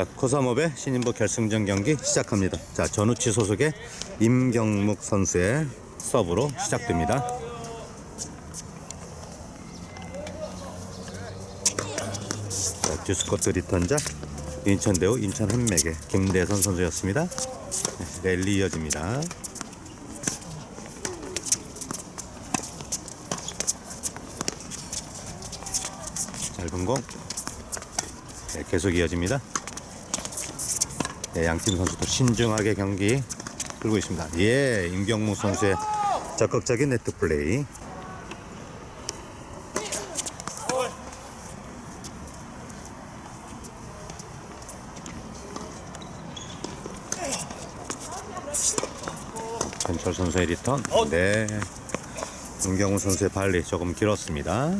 자, 코사몹의 신인부 결승전 경기 시작합니다. 자, 전우치 소속의 임경묵 선수의 서브로 시작됩니다. 자, 듀스코트 리턴자 인천대우 인천 한맥의 김대선 선수였습니다. 네, 랠리 이어집니다. 짧은 공 네, 계속 이어집니다. 네, 양팀 선수도 신중하게 경기 끌고 있습니다. 예, 임경무 선수의 적극적인 네트 플레이. 전철 선수의 리턴. 네. 임경무 선수의 발리 조금 길었습니다.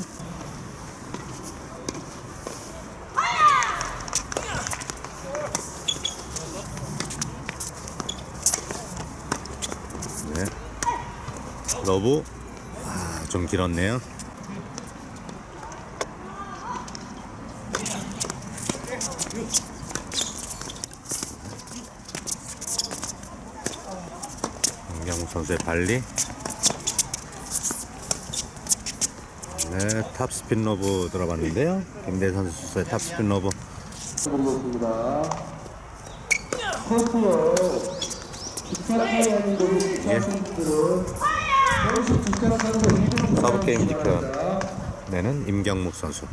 러브. 아, 좀 길었네요. 임경우 선수의 발리. 네, 탑스핀 러브 들어봤는데요. 김대 선수의 탑스핀 러브. 보 서울시 주차하는 곳이 서브 게임 지켜. 내는 임경묵 선수.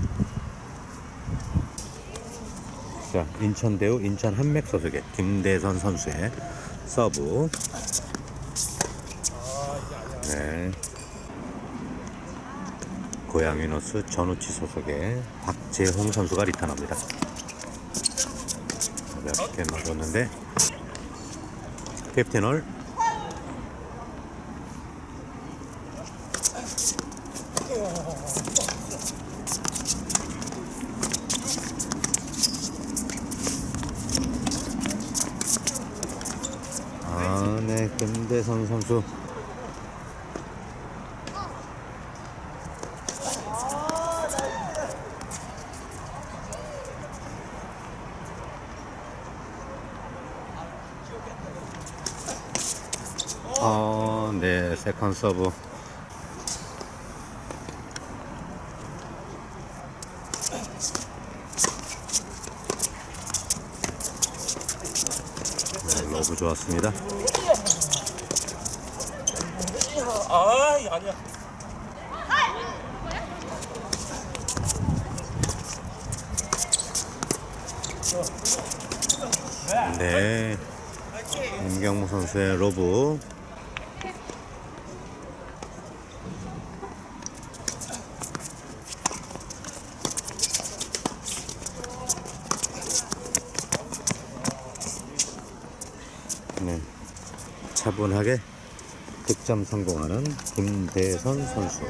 자, 인천대우 인천 한맥 소속의 김대선 선수의 서브. 네. 고양 위너스 전우치 소속의 박재홍 선수가 리턴합니다. 가볍게 맞았는데 캡틴홀 아, 네, 김대선 선수. 어, 네, 세컨 서브. 네, 러브 좋았습니다. 아, 아니야. 네. 임경무 선수의 로브. 네. 차분하게 득점 성공하는 김대선 선수.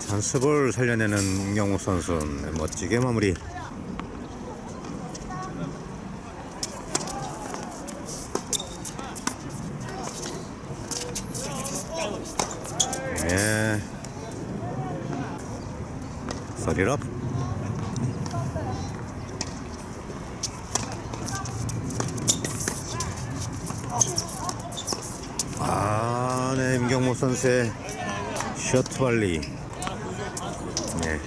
찬스볼 살려내는 임경욱 선수 네, 멋지게 마무리. 서리럽. 아, 네, 임경목 선수의 셔트 발리. 네.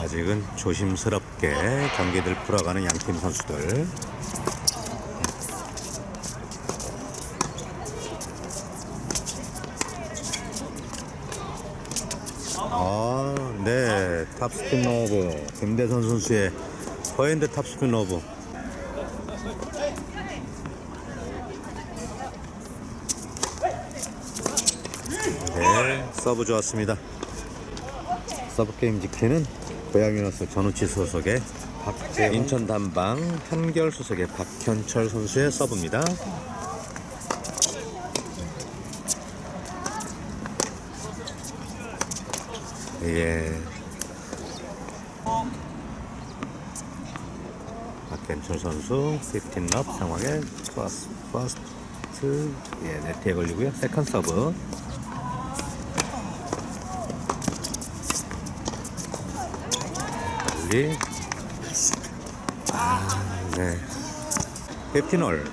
아직은 조심스럽게 경기들 풀어가는 양팀 선수들. 아, 네. 탑스핀 러브. 김대선 선수의 퍼핸드 탑스핀 러브. 네. 서브 좋았습니다. 서브 게임 지키는 고양이 너스 전우치 소속의 박재 인천 단방 한결 소속의 박현철 선수의 서브입니다. 예. 박현철 선수 15럽 상황에 퍼스, 퍼스트 예, 네트에 걸리고요. 세컨 서브. 멀리. 아, 네. 15월.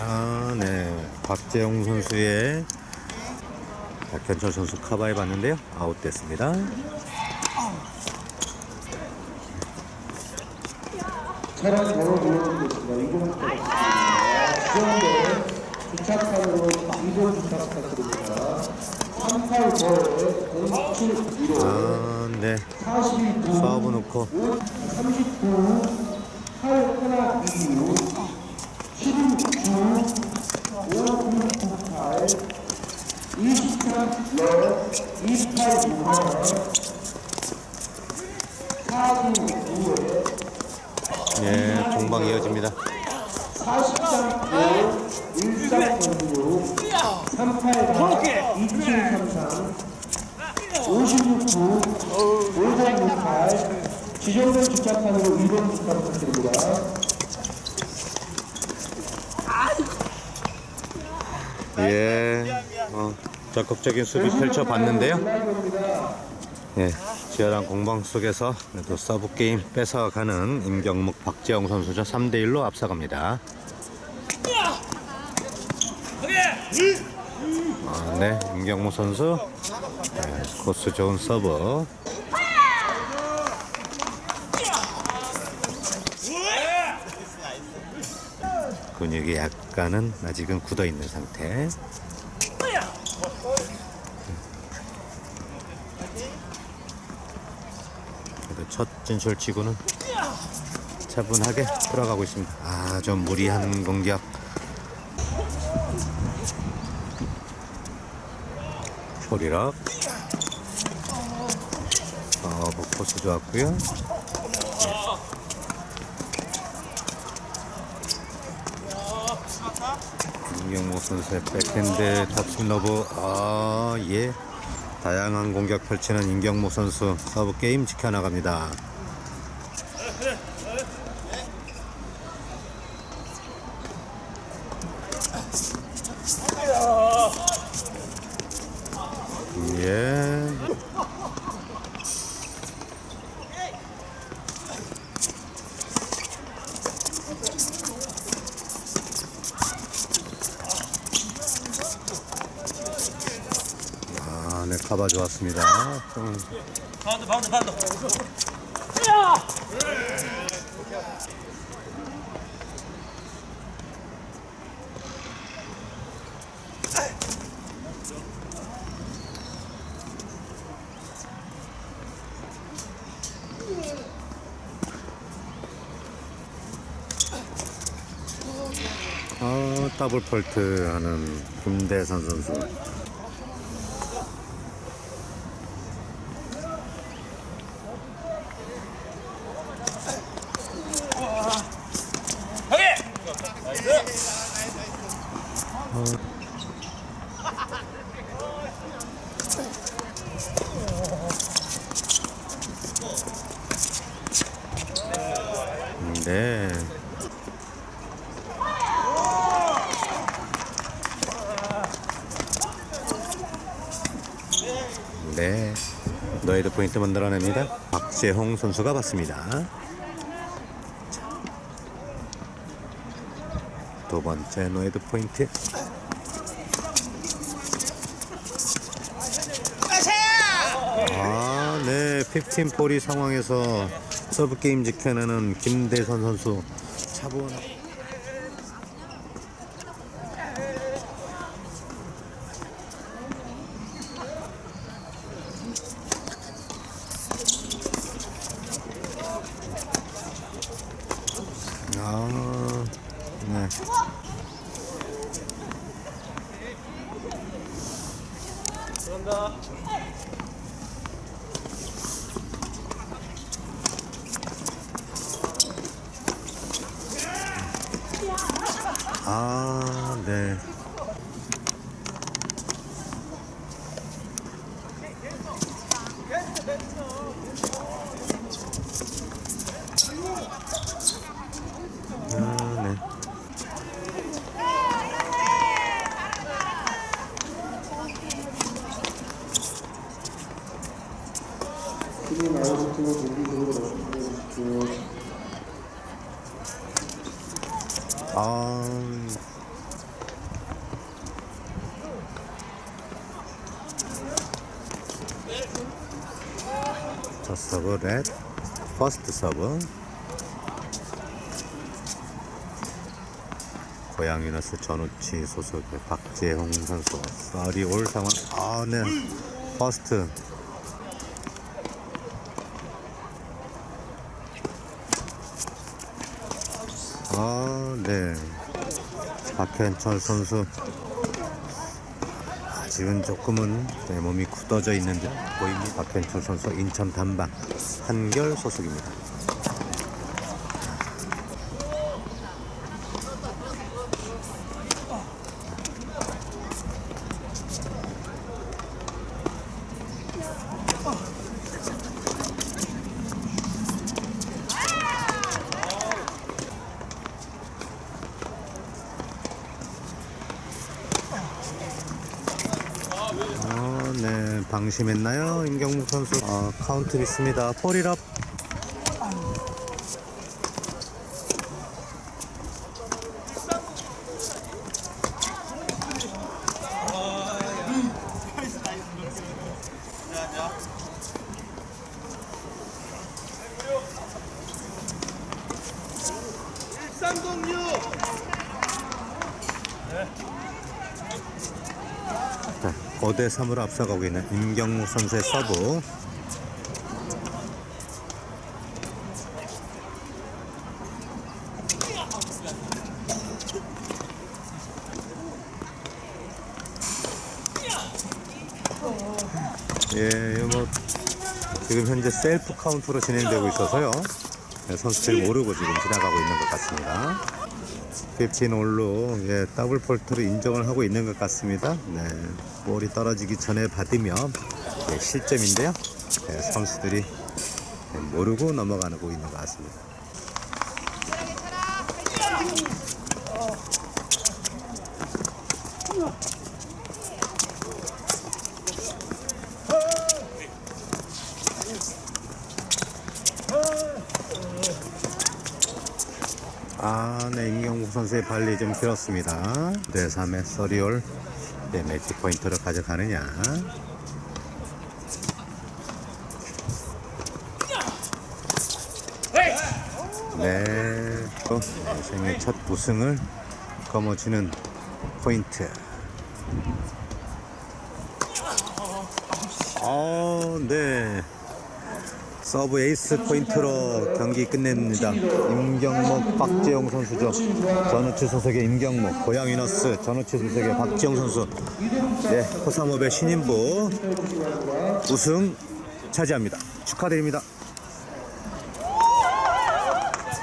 아, 네. 박재용 선수의 박현철 선수 커버해 봤는데요. 아웃됐습니다. 차량 번호 부탁드립니다. 지정대 주차칸으로 이동 부탁 부탁드립니다. 38번에 0715 아, 네. 42분 서브 놓고 39 8 1 2 16주 5998 23러28 6 49에 예, 공방 이어집니다. 40장 1장 06 38가 2733 56구 5068 지정된 주차칸으로 이동 주차 부탁드립니다. 예, 어, 적극적인 수비 펼쳐봤는데요. 예, 치열한 공방 속에서 또 서브 게임 뺏어가는 임경묵 박재영 선수죠. 3대 1로 앞서갑니다. 아, 네, 임경묵 선수 예, 코스 좋은 서브. 근육이 약간은 아직은 굳어 있는 상태. 첫 진출치고는 차분하게 들어가고 있습니다. 아, 좀 무리한 공격. 초리락. 어, 코스 좋았고요. 김경모 선수의 백핸드 탑승 러브 아 예. 다양한 공격 펼치는 임경모 선수 서브 게임 지켜나갑니다. 예. 아, 네, 카바 좋았습니다. 좀 바운드 바운드 바운드 어, 더블 폴트 하는 김대선 선수. 네. 네. 너희도 포인트 만들어냅니다. 박재홍 선수가 받습니다. 자. 두 번째 노에드 포인트. 아, 네. 15포리 상황에서 서브 게임 지켜내는 김대선 선수 차분. 아, 네. 아, 네. 아, 네. 아, 네. 팀이 나오는 팀을 준비 첫 서브 렛 퍼스트 서브 고양 유너스 전우치 소속의 박재홍 선수. 썰이 올 상황. 아네. 퍼스트 아네. 박현철 선수 아직은 조금은 네, 몸이 굳어져 있는 듯 보입니다. 박현철 선수 인천 단방 한결 소속입니다. 어, 네, 방심했나요? 임경묵 선수. 어, 카운트 있습니다. 폴이럽. 자, 5대 3으로 앞서가고 있는 임경묵 선수의 서브. 예, 뭐 지금 현재 셀프 카운트로 진행되고 있어서요. 네, 선수들이 모르고 지금 지나가고 있는 것 같습니다. 15올로 예, 더블 폴트를 인정을 하고 있는 것 같습니다. 네, 볼이 떨어지기 전에 받으면 예, 실점인데요. 예, 선수들이 예, 모르고 넘어가고 있는 것 같습니다. 아, 네, 임경국 선수의 발리 좀 길었습니다. 네, 3회 서리올 네, 매치 포인트를 가져가느냐. 네, 또 생애 첫 우승을 거머쥐는 포인트. 어, 네. 서브 에이스 포인트로 경기 끝냅니다. 임경목, 박재영 선수죠. 전우치 소속의 임경목, 고양 위너스 전우치 소속의 박재영 선수. 네, 호삼업의 신인부 우승 차지합니다. 축하드립니다.